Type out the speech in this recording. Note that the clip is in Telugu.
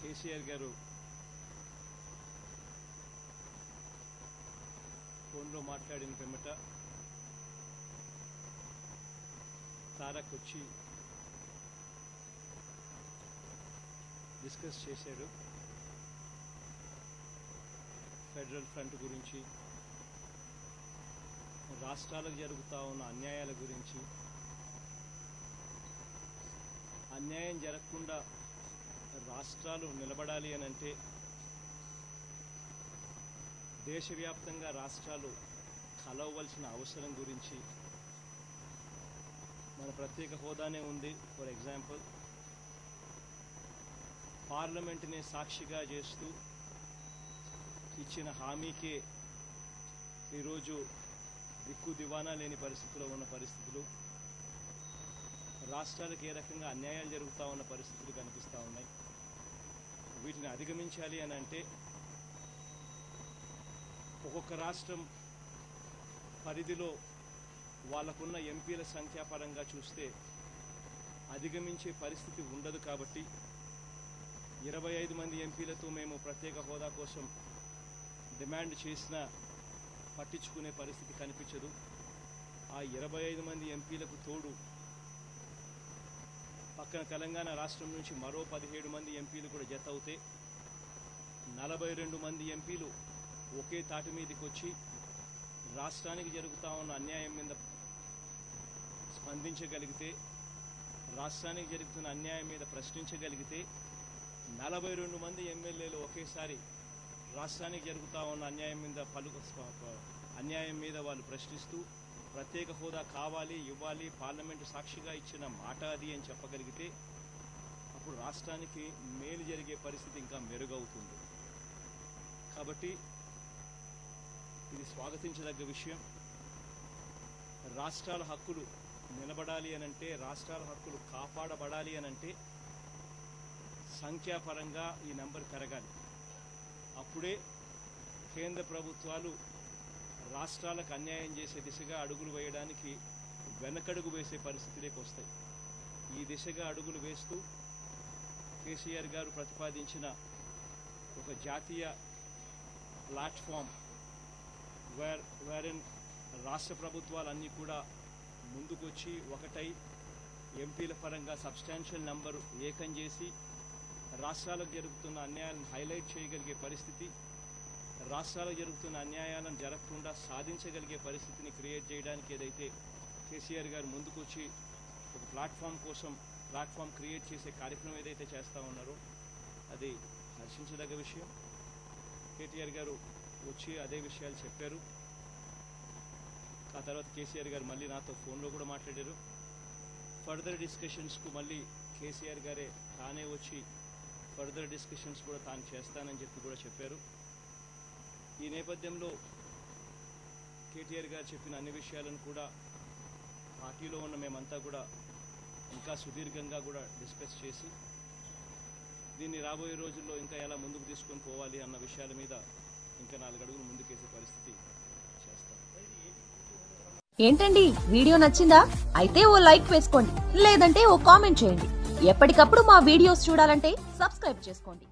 కేసీఆర్ గారు ఫోన్లో మాట్లాడిన పిమ్మట తారక్ వచ్చి డిస్కస్ చేశాడు. ఫెడరల్ ఫ్రంట్ గురించి రాష్ట్రాలకు జరుగుతూ ఉన్న అన్యాయాల గురించి. అన్యాయం జరగకుండా రాష్ట్రాలు నిలబడాలి అని అంటే దేశవ్యాప్తంగా రాష్ట్రాలు కలవలసిన అవసరం గురించి మన ప్రత్యేక హోదానే ఉంది. ఫర్ ఎగ్జాంపుల్ పార్లమెంట్ని సాక్షిగా చేస్తూ ఇచ్చిన హామీకే ఈరోజు దిక్కు దివానా లేని పరిస్థితిలో ఉన్న పరిస్థితులు రాష్ట్రాలకు ఏ రకంగా అన్యాయాలు జరుగుతూ ఉన్న పరిస్థితులు కనిపిస్తూ ఉన్నాయి. వీటిని అధిగమించాలి అని అంటే ఒక్కొక్క రాష్ట్రం పరిధిలో వాళ్ళకున్న ఎంపీల సంఖ్యాపరంగా చూస్తే అధిగమించే పరిస్థితి ఉండదు కాబట్టి ఇరవై ఐదు మంది ఎంపీలతో మేము ప్రత్యేక హోదా కోసం డిమాండ్ చేసినా పట్టించుకునే పరిస్థితి కనిపించదు. ఆ ఇరవై ఐదు మంది ఎంపీలకు తోడు పక్కన తెలంగాణ రాష్ట్రం నుంచి మరో పదిహేడు మంది ఎంపీలు కూడా జత అవుతే నలభై రెండు మంది ఎంపీలు ఒకే తాటి మీదకి వచ్చి రాష్ట్రానికి జరుగుతూ ఉన్న అన్యాయం మీద స్పందించగలిగితే రాష్ట్రానికి జరుగుతున్న అన్యాయం మీద ప్రశ్నించగలిగితే నలభై రెండు మంది ఎమ్మెల్యేలు ఒకేసారి రాష్ట్రానికి జరుగుతూ ఉన్న అన్యాయం మీద పలు అన్యాయం మీద వాళ్ళు ప్రశ్నిస్తూ ప్రత్యేక హోదా కావాలి ఇవ్వాలి పార్లమెంటు సాక్షిగా ఇచ్చిన మాట అది అని చెప్పగలిగితే అప్పుడు రాష్ట్రానికి మేలు జరిగే పరిస్థితి ఇంకా మెరుగవుతుంది. కాబట్టి ఇది స్వాగతించదగ్గ విషయం. రాష్ట్రాల హక్కులు నిలబడాలి అనంటే రాష్ట్రాల హక్కులు కాపాడబడాలి అనంటే సంఖ్యాపరంగా ఈ నెంబర్ పెరగాలి. అప్పుడే కేంద్ర ప్రభుత్వాలు రాష్ట్రాలకు అన్యాయం చేసే దిశగా అడుగులు వేయడానికి వెనకడుగు వేసే పరిస్థితిలోకి వస్తాయి. ఈ దిశగా అడుగులు వేస్తూ కేసీఆర్ గారు ప్రతిపాదించిన ఒక జాతీయ ప్లాట్ఫామ్ వేర్ వేరెన్ రాష్ట్ర ప్రభుత్వాలన్నీ కూడా ముందుకొచ్చి ఒకటై ఎంపీల పరంగా సబ్స్టాన్షియల్ నంబర్ ఏకం చేసి రాష్ట్రాలకు జరుగుతున్న అన్యాయాలను హైలైట్ చేయగలిగే పరిస్థితి రాష్ట్రాలకు జరుగుతున్న అన్యాయాలను జరగకుండా సాధించగలిగే పరిస్థితిని క్రియేట్ చేయడానికి ఏదైతే కేసీఆర్ గారు ముందుకొచ్చి ఒక ప్లాట్ఫామ్ కోసం ప్లాట్ఫామ్ క్రియేట్ చేసే కార్యక్రమం ఏదైతే చేస్తూ ఉన్నారో అది హర్షించదగ్గ విషయం. కేటీఆర్ గారు వచ్చి అదే విషయాలు చెప్పారు. ఆ తర్వాత కేసీఆర్ గారు మళ్ళీ నాతో ఫోన్లో కూడా మాట్లాడారు. ఫర్దర్ డిస్కషన్స్కు మళ్ళీ కేసీఆర్ గారే తానే వచ్చి ఫర్దర్ డిస్కషన్స్ కూడా తాను చేస్తానని చెప్పి కూడా చెప్పారు. ఈ నేపథ్యంలో కేటీఆర్ గారు చెప్పిన అన్ని విషయాలను కూడా పార్టీలో ఉన్న మేమంతా కూడా ఇంకా సుదీర్ఘంగా కూడా డిస్కస్ చేసి దీన్ని రాబోయే రోజుల్లో ఇంకా ఎలా ముందుకు తీసుకొని పోవాలి అన్న విషయాల మీద ఇంకా నాలుగు అడుగులు ముందుకేసే పరిస్థితి చేస్తాం. ఏంటండి? వీడియో నచ్చిందా? అయితే ఓ లైక్ వేసుకోండి. లేదంటే ఓ కామెంట్ చేయండి. ఎప్పటికప్పుడు మా వీడియోస్ చూడాలంటే సబ్స్క్రైబ్ చేసుకోండి.